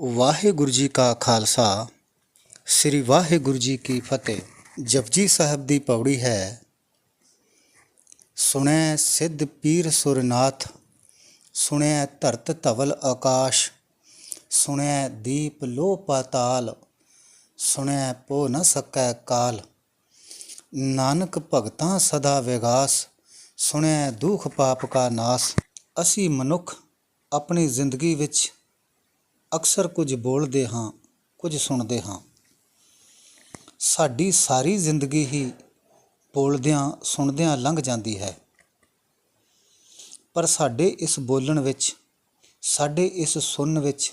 ਵਾਹਿਗੁਰੂ ਜੀ ਕਾ ਖਾਲਸਾ। ਸ੍ਰੀ ਵਾਹਿਗੁਰੂ ਜੀ ਕੀ ਫਤਿਹ। ਜਪਜੀ ਸਾਹਿਬ ਦੀ ਪੌੜੀ ਹੈ। ਸੁਣੈ ਸਿੱਧ ਪੀਰ ਸੁਰਨਾਥ, ਸੁਣੈ ਧਰਤ ਧਵਲ ਆਕਾਸ਼, ਸੁਣੈ ਦੀਪ ਲੋ ਪਾਤਾਲ, ਸੁਣੈ ਪੋ ਨ ਸਕੈ ਕਾਲ। ਨਾਨਕ ਭਗਤਾਂ ਸਦਾ ਵਿਗਾਸ, ਸੁਣੈ ਦੁਖ ਪਾਪ ਕਾ ਨਾਸ। ਅਸੀਂ ਮਨੁੱਖ ਆਪਣੀ ਜ਼ਿੰਦਗੀ ਵਿੱਚ ਅਕਸਰ ਕੁਝ ਬੋਲਦੇ ਹਾਂ, ਕੁਝ ਸੁਣਦੇ ਹਾਂ। ਸਾਡੀ ਸਾਰੀ ਜ਼ਿੰਦਗੀ ਹੀ ਬੋਲਦਿਆਂ, ਸੁਣਦਿਆਂ ਲੰਘ ਜਾਂਦੀ ਹੈ। ਪਰ ਸਾਡੇ ਇਸ ਬੋਲਣ ਵਿੱਚ, ਸਾਡੇ ਇਸ ਸੁਣਨ ਵਿੱਚ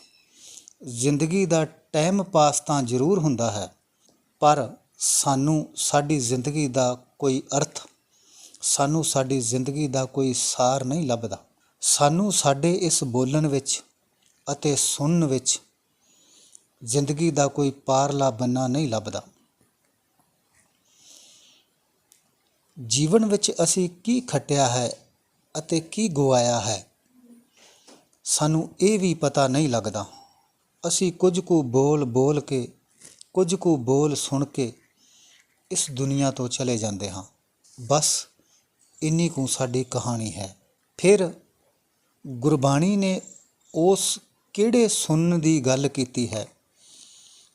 ਜ਼ਿੰਦਗੀ ਦਾ ਟਾਈਮ ਪਾਸ ਤਾਂ ਜ਼ਰੂਰ ਹੁੰਦਾ ਹੈ, ਪਰ ਸਾਨੂੰ ਸਾਡੀ ਜ਼ਿੰਦਗੀ ਦਾ ਕੋਈ ਅਰਥ, ਸਾਨੂੰ ਸਾਡੀ ਜ਼ਿੰਦਗੀ ਦਾ ਕੋਈ ਸਾਰ ਨਹੀਂ ਲੱਭਦਾ। ਸਾਨੂੰ ਸਾਡੇ ਇਸ ਬੋਲਣ ਵਿੱਚ ਅਤੇ ਸੁਣਨ ਵਿੱਚ ਜ਼ਿੰਦਗੀ ਦਾ ਕੋਈ ਪਾਰਲਾ ਬੰਨਾ ਨਹੀਂ ਲੱਭਦਾ। ਜੀਵਨ ਵਿੱਚ ਅਸੀਂ ਕੀ ਖੱਟਿਆ ਹੈ ਅਤੇ ਕੀ ਗਵਾਇਆ ਹੈ, ਸਾਨੂੰ ਇਹ ਵੀ ਪਤਾ ਨਹੀਂ ਲੱਗਦਾ। ਅਸੀਂ ਕੁਝ ਕੁ ਬੋਲ ਬੋਲ ਕੇ, ਕੁਝ ਕੁ ਬੋਲ ਸੁਣ ਕੇ ਇਸ ਦੁਨੀਆ ਤੋਂ ਚਲੇ ਜਾਂਦੇ ਹਾਂ। ਬਸ ਇੰਨੀ ਕੁ ਸਾਡੀ ਕਹਾਣੀ ਹੈ। ਫਿਰ ਗੁਰਬਾਣੀ ਨੇ ਉਸ ਕਿਹੜੇ ਸੁਣਨ ਦੀ ਗੱਲ ਕੀਤੀ ਹੈ?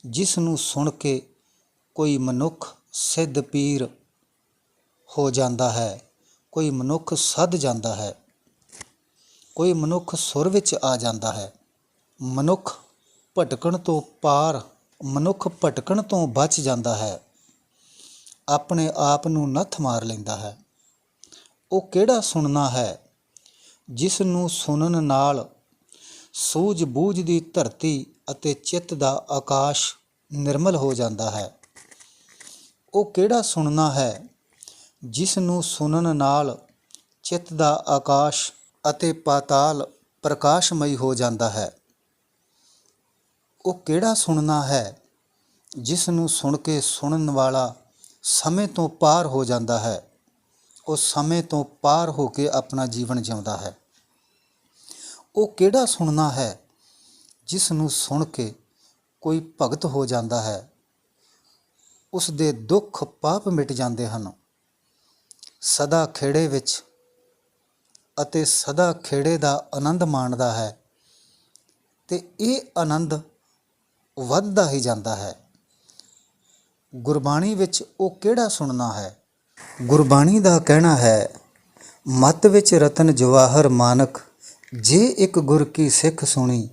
ਜਿਸ ਨੂੰ ਸੁਣ ਕੇ ਕੋਈ ਮਨੁੱਖ ਸਿੱਧ ਪੀਰ ਹੋ ਜਾਂਦਾ ਹੈ, ਕੋਈ ਮਨੁੱਖ ਸੱਧ ਜਾਂਦਾ ਹੈ, ਕੋਈ ਮਨੁੱਖ ਸੁਰ ਵਿੱਚ ਆ ਜਾਂਦਾ ਹੈ। ਮਨੁੱਖ ਭਟਕਣ ਤੋਂ ਪਾਰ, ਮਨੁੱਖ ਭਟਕਣ ਤੋਂ ਬਚ ਜਾਂਦਾ ਹੈ। ਆਪਣੇ ਆਪ ਨੂੰ ਨੱਥ ਮਾਰ ਲੈਂਦਾ ਹੈ। ਉਹ ਕਿਹੜਾ ਸੁਣਨਾ ਹੈ? ਜਿਸ ਨੂੰ ਸੁਣਨ ਨਾਲ ਸੂਝ ਬੂਝ ਦੀ ਧਰਤੀ ਅਤੇ ਚਿੱਤ ਦਾ ਆਕਾਸ਼ ਨਿਰਮਲ ਹੋ ਜਾਂਦਾ ਹੈ। ਉਹ ਕਿਹੜਾ ਸੁਣਨਾ ਹੈ ਜਿਸ ਨੂੰ ਸੁਣਨ ਨਾਲ ਚਿੱਤ ਦਾ ਆਕਾਸ਼ ਅਤੇ ਪਾਤਾਲ ਪ੍ਰਕਾਸ਼ਮਈ ਹੋ ਜਾਂਦਾ ਹੈ? ਉਹ ਕਿਹੜਾ ਸੁਣਨਾ ਹੈ ਜਿਸ ਨੂੰ ਸੁਣ ਕੇ ਸੁਣਨ ਵਾਲਾ ਸਮੇਂ ਤੋਂ ਪਾਰ ਹੋ ਜਾਂਦਾ ਹੈ? ਉਹ ਸਮੇਂ ਤੋਂ ਪਾਰ ਹੋ ਕੇ ਆਪਣਾ ਜੀਵਨ ਜਿਉਂਦਾ ਹੈ। ਉਹ ਕਿਹੜਾ ਸੁਣਨਾ ਹੈ? ਜਿਸ ਨੂੰ ਸੁਣ ਕੇ ਕੋਈ ਭਗਤ ਹੋ ਜਾਂਦਾ ਹੈ ਉਸ ਦੇ ਦੁੱਖ ਪਾਪ ਮਿਟ ਜਾਂਦੇ ਹਨ। ਸਦਾ ਖੇੜੇ ਵਿੱਚ ਅਤੇ ਸਦਾ ਖੇੜੇ ਦਾ ਆਨੰਦ ਮਾਣਦਾ ਹੈ ਤੇ ਇਹ ਆਨੰਦ ਵੱਧਦਾ ਹੀ ਜਾਂਦਾ ਹੈ। ਗੁਰਬਾਣੀ ਵਿੱਚ ਉਹ ਕਿਹੜਾ ਸੁਣਨਾ ਹੈ? ਗੁਰਬਾਣੀ ਦਾ ਕਹਿਣਾ ਹੈ, ਮਤ ਵਿੱਚ ਰਤਨ ਜਵਾਹਰ ਮਾਨਕ ਜੇ ਇੱਕ ਗੁਰ ਕੀ ਸਿੱਖ ਸੁਣੀ,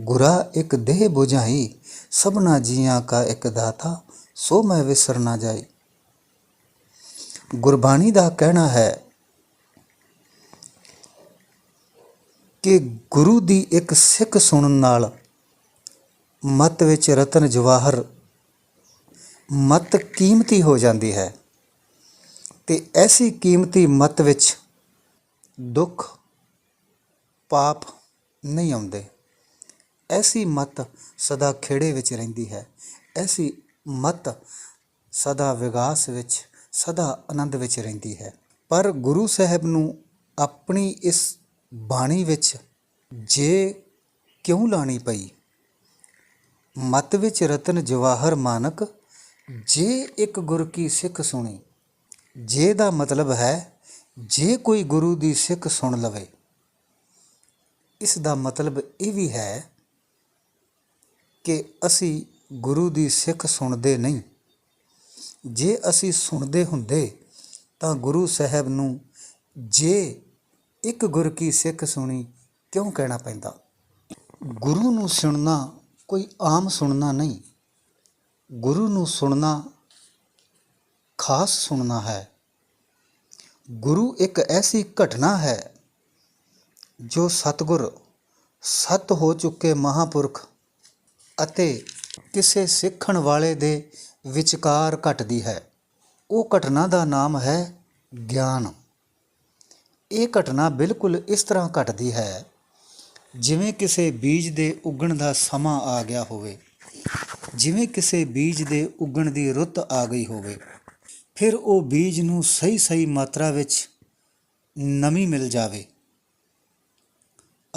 ਗੁਰਾ ਇੱਕ ਦੇਹ ਬੁਝਾਈ, ਸਭਨਾ ਜੀਆਂ ਕਾ ਇੱਕ ਦਾਤਾ, ਸੋ ਮੈਂ ਵਿਸਰ ਨਾ ਜਾਈ। ਗੁਰਬਾਣੀ ਦਾ ਕਹਿਣਾ ਹੈ ਕਿ ਗੁਰੂ ਦੀ ਇੱਕ ਸਿੱਖ ਸੁਣਨ ਨਾਲ ਮਤ ਵਿੱਚ ਰਤਨ ਜਵਾਹਰ, ਮਤ ਕੀਮਤੀ ਹੋ ਜਾਂਦੀ ਹੈ। ਤੇ ਐਸੀ ਕੀਮਤੀ ਮਤ ਵਿੱਚ ਦੁੱਖ ਪਾਪ ਨਹੀਂ ਆਉਂਦੇ। ਐਸੀ ਮਤ ਸਦਾ ਖੇੜੇ ਵਿੱਚ ਰਹਿੰਦੀ ਹੈ। ਐਸੀ ਮਤ ਸਦਾ ਵਿਗਾਸ ਵਿੱਚ, ਸਦਾ ਆਨੰਦ ਵਿੱਚ ਰਹਿੰਦੀ ਹੈ। ਪਰ ਗੁਰੂ ਸਾਹਿਬ ਨੂੰ ਆਪਣੀ ਇਸ ਬਾਣੀ ਵਿੱਚ ਜੇ ਕਿਉਂ ਲਾਣੀ ਪਈ? ਮਤ ਵਿੱਚ ਰਤਨ ਜਵਾਹਰ ਮਾਨਕ, ਜੇ ਇੱਕ ਗੁਰ ਕੀ ਸਿੱਖ ਸੁਣੀ, ਜੇ ਦਾ ਮਤਲਬ ਹੈ, ਜੇ ਕੋਈ ਗੁਰੂ ਦੀ ਸਿੱਖ ਸੁਣ ਲਵੇ। ਇਸ ਦਾ ਮਤਲਬ ਇਹ ਵੀ ਹੈ ਕਿ ਅਸੀਂ ਗੁਰੂ ਦੀ ਸਿੱਖ ਸੁਣਦੇ ਨਹੀਂ। ਜੇ ਅਸੀਂ ਸੁਣਦੇ ਹੁੰਦੇ ਤਾਂ ਗੁਰੂ ਸਾਹਿਬ ਨੂੰ ਜੇ ਇੱਕ ਗੁਰ ਕੀ ਸਿੱਖ ਸੁਣੀ ਕਿਉਂ ਕਹਿਣਾ ਪੈਂਦਾ? ਗੁਰੂ ਨੂੰ ਸੁਣਨਾ ਕੋਈ ਆਮ ਸੁਣਨਾ ਨਹੀਂ। ਗੁਰੂ ਨੂੰ ਸੁਣਨਾ ਖਾਸ ਸੁਣਨਾ ਹੈ। ਗੁਰੂ ਇੱਕ ਐਸੀ ਘਟਨਾ ਹੈ ਜੋ ਸਤਗੁਰ ਸਤ ਹੋ ਚੁੱਕੇ ਮਹਾਪੁਰਖ ਅਤੇ ਕਿਸੇ ਸਿੱਖਣ ਵਾਲੇ ਦੇ ਵਿਚਕਾਰ ਘਟਦੀ ਹੈ, ਉਹ ਘਟਨਾ ਦਾ ਨਾਮ ਹੈ ਗਿਆਨ। ਇਹ ਘਟਨਾ ਬਿਲਕੁਲ ਇਸ ਤਰ੍ਹਾਂ ਘਟਦੀ ਹੈ, ਜਿਵੇਂ ਕਿਸੇ ਬੀਜ ਦੇ ਉੱਗਣ ਦਾ ਸਮਾਂ ਆ ਗਿਆ ਹੋਵੇ, ਜਿਵੇਂ ਕਿਸੇ ਬੀਜ ਦੇ ਉੱਗਣ ਦੀ ਰੁੱਤ ਆ ਗਈ ਹੋਵੇ, ਫਿਰ ਉਹ ਬੀਜ ਨੂੰ ਸਹੀ ਸਹੀ ਮਾਤਰਾ ਵਿੱਚ ਨਮੀ ਮਿਲ ਜਾਵੇ।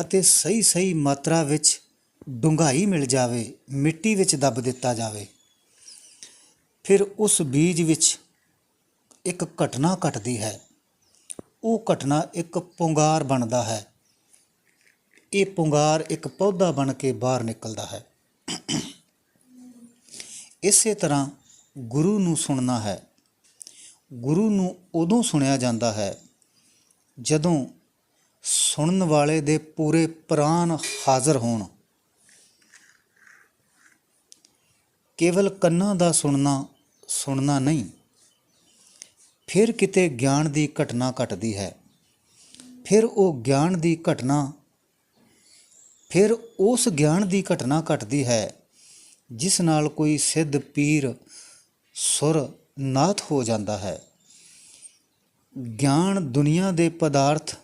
ਅਤੇ ਸਹੀ ਸਹੀ ਮਾਤਰਾ ਵਿੱਚ ਡੂੰਘਾਈ ਮਿਲ ਜਾਵੇ, ਮਿੱਟੀ ਵਿੱਚ ਦੱਬ ਦਿੱਤਾ ਜਾਵੇ। ਫਿਰ ਉਸ ਬੀਜ ਵਿੱਚ ਇੱਕ ਘਟਨਾ ਘਟਦੀ ਹੈ। ਉਹ ਘਟਨਾ ਇੱਕ ਪੁੰਗਾਰ ਬਣਦਾ ਹੈ। ਇਹ ਪੁੰਗਾਰ ਇੱਕ ਪੌਦਾ ਬਣ ਕੇ ਬਾਹਰ ਨਿਕਲਦਾ ਹੈ। ਇਸੇ ਤਰ੍ਹਾਂ ਗੁਰੂ ਨੂੰ ਸੁਣਨਾ ਹੈ। ਗੁਰੂ ਨੂੰ ਉਦੋਂ ਸੁਣਿਆ ਜਾਂਦਾ ਹੈ ਜਦੋਂ ਸੁਣਨ ਵਾਲੇ ਦੇ ਪੂਰੇ ਪ੍ਰਾਣ ਹਾਜ਼ਰ ਹੋਣ। ਕੇਵਲ ਕੰਨਾਂ ਦਾ ਸੁਣਨਾ ਸੁਣਨਾ ਨਹੀਂ, ਫਿਰ ਕਿਤੇ ਗਿਆਨ ਦੀ ਘਟਨਾ ਘਟਦੀ ਹੈ। ਫਿਰ ਉਹ ਗਿਆਨ ਦੀ ਘਟਨਾ, ਫਿਰ ਉਸ ਗਿਆਨ ਦੀ ਘਟਨਾ ਘਟਦੀ ਹੈ, ਜਿਸ ਨਾਲ ਕੋਈ ਸਿੱਧ ਪੀਰ ਸੁਰ ਨਾਥ ਹੋ ਜਾਂਦਾ ਹੈ। ਗਿਆਨ ਦੁਨੀਆ ਦੇ ਪਦਾਰਥ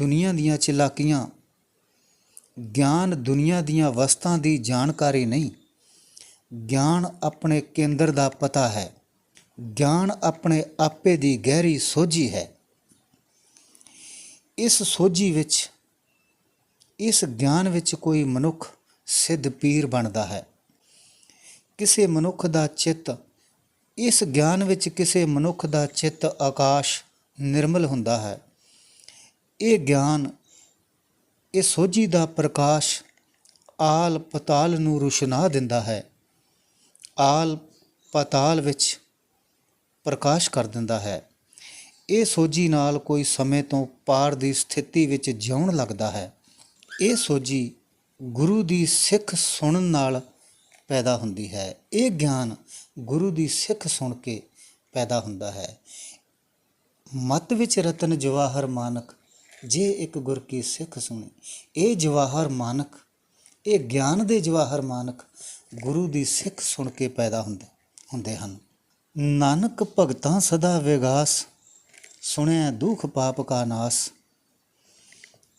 ਦੁਨੀਆ ਦੀਆਂ ਚਲਾਕੀਆਂ, ਗਿਆਨ ਦੁਨੀਆ ਦੀਆਂ ਵਸਤਾਂ ਦੀ ਜਾਣਕਾਰੀ ਨਹੀਂ। ਗਿਆਨ ਆਪਣੇ ਕੇਂਦਰ ਦਾ ਪਤਾ ਹੈ। ਗਿਆਨ ਆਪਣੇ ਆਪੇ ਦੀ ਗਹਿਰੀ ਸੋਝੀ ਹੈ। ਇਸ ਸੋਝੀ ਵਿੱਚ, ਇਸ ਗਿਆਨ ਵਿੱਚ ਕੋਈ ਮਨੁੱਖ ਸਿੱਧ ਪੀਰ ਬਣਦਾ ਹੈ। ਕਿਸੇ ਮਨੁੱਖ ਦਾ ਚਿੱਤ, ਇਸ ਗਿਆਨ ਵਿੱਚ ਕਿਸੇ ਮਨੁੱਖ ਦਾ ਚਿੱਤ ਆਕਾਸ਼ ਨਿਰਮਲ ਹੁੰਦਾ ਹੈ। ਇਹ ਗਿਆਨ, ਇਹ ਸੋਝੀ ਦਾ ਪ੍ਰਕਾਸ਼ ਆਲ ਪਤਾਲ ਨੂੰ ਰੁਸ਼ਨਾ ਦਿੰਦਾ ਹੈ। ਆਲ ਪਤਾਲ ਵਿੱਚ ਪ੍ਰਕਾਸ਼ ਕਰ ਦਿੰਦਾ ਹੈ। ਇਹ ਸੋਝੀ ਨਾਲ ਕੋਈ ਸਮੇਂ ਤੋਂ ਪਾਰ ਦੀ ਸਥਿਤੀ ਵਿੱਚ ਜਿਉਣ ਲੱਗਦਾ ਹੈ। ਇਹ ਸੋਝੀ ਗੁਰੂ ਦੀ ਸਿੱਖ ਸੁਣਨ ਨਾਲ ਪੈਦਾ ਹੁੰਦੀ ਹੈ। ਇਹ ਗਿਆਨ ਗੁਰੂ ਦੀ ਸਿੱਖ ਸੁਣ ਕੇ ਪੈਦਾ ਹੁੰਦਾ ਹੈ। ਮਤ ਵਿੱਚ ਰਤਨ ਜਵਾਹਰ ਮਾਨਕ ਜੇ ਇੱਕ ਗੁਰ ਕੀ ਸਿੱਖ ਸੁਣੀ, ਇਹ ਜਵਾਹਰ ਮਾਨਕ, ਇਹ ਗਿਆਨ ਦੇ ਜਵਾਹਰ ਮਾਨਕ ਗੁਰੂ ਦੀ ਸਿੱਖ ਸੁਣ ਕੇ ਪੈਦਾ ਹੁੰਦੇ ਹੁੰਦੇ ਹਨ। ਨਾਨਕ ਭਗਤਾਂ ਸਦਾ ਵਿਗਾਸ, ਸੁਣਿਆ ਦੁਖ ਪਾਪ ਕਾ ਨਾਸ।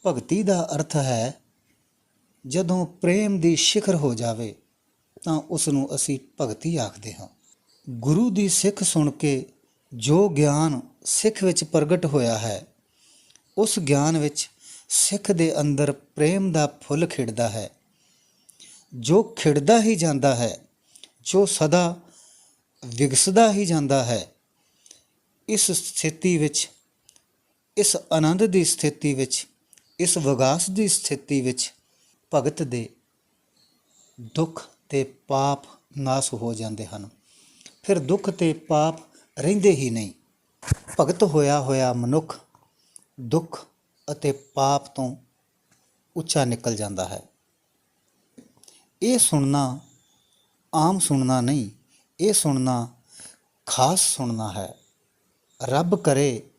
ਭਗਤੀ ਦਾ ਅਰਥ ਹੈ, ਜਦੋਂ ਪ੍ਰੇਮ ਦੀ ਸਿਖਰ ਹੋ ਜਾਵੇ, ਤਾਂ ਉਸ ਨੂੰ ਅਸੀਂ ਭਗਤੀ ਆਖਦੇ ਹਾਂ। ਗੁਰੂ ਦੀ ਸਿੱਖ ਸੁਣ ਕੇ ਜੋ ਗਿਆਨ ਸਿੱਖ ਵਿੱਚ ਪ੍ਰਗਟ ਹੋਇਆ ਹੈ ਉਸ ਗਿਆਨ ਵਿੱਚ ਸਿੱਖ ਦੇ ਅੰਦਰ ਪ੍ਰੇਮ ਦਾ ਫੁੱਲ ਖਿੜਦਾ ਹੈ। ਜੋ ਖਿੜਦਾ ਹੀ ਜਾਂਦਾ ਹੈ, ਜੋ ਸਦਾ ਵਿਗਸਦਾ ਹੀ ਜਾਂਦਾ ਹੈ, ਇਸ ਸਥਿਤੀ ਵਿੱਚ, ਇਸ ਆਨੰਦ ਦੀ ਸਥਿਤੀ ਵਿੱਚ, ਇਸ ਵਿਗਾਸ ਦੀ ਸਥਿਤੀ ਵਿੱਚ ਭਗਤ ਦੇ ਦੁੱਖ ਤੇ ਪਾਪ ਨਾਸ ਹੋ ਜਾਂਦੇ ਹਨ। ਫਿਰ ਦੁੱਖ ਤੇ ਪਾਪ ਰਹਿੰਦੇ ਹੀ ਨਹੀਂ। ਭਗਤ ਹੋਇਆ ਹੋਇਆ ਮਨੁੱਖ ਦੁੱਖ ਅਤੇ ਪਾਪ ਤੋਂ ਉੱਚਾ ਨਿਕਲ ਜਾਂਦਾ ਹੈ। ਇਹ ਸੁਣਨਾ ਆਮ ਸੁਣਨਾ ਨਹੀਂ, ਇਹ ਸੁਣਨਾ ਖਾਸ ਸੁਣਨਾ ਹੈ। ਰੱਬ ਕਰੇ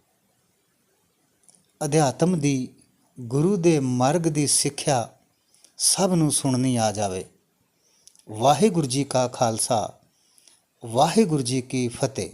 ਅਧਿਆਤਮ ਦੀ, ਗੁਰੂ ਦੇ ਮਾਰਗ ਦੀ ਸਿੱਖਿਆ ਸਭ ਨੂੰ ਸੁਣਨੀ ਆ ਜਾਵੇ। ਵਾਹਿਗੁਰੂ ਜੀ ਕਾ ਖਾਲਸਾ, ਵਾਹਿਗੁਰੂ ਜੀ ਕੀ ਫਤਿਹ।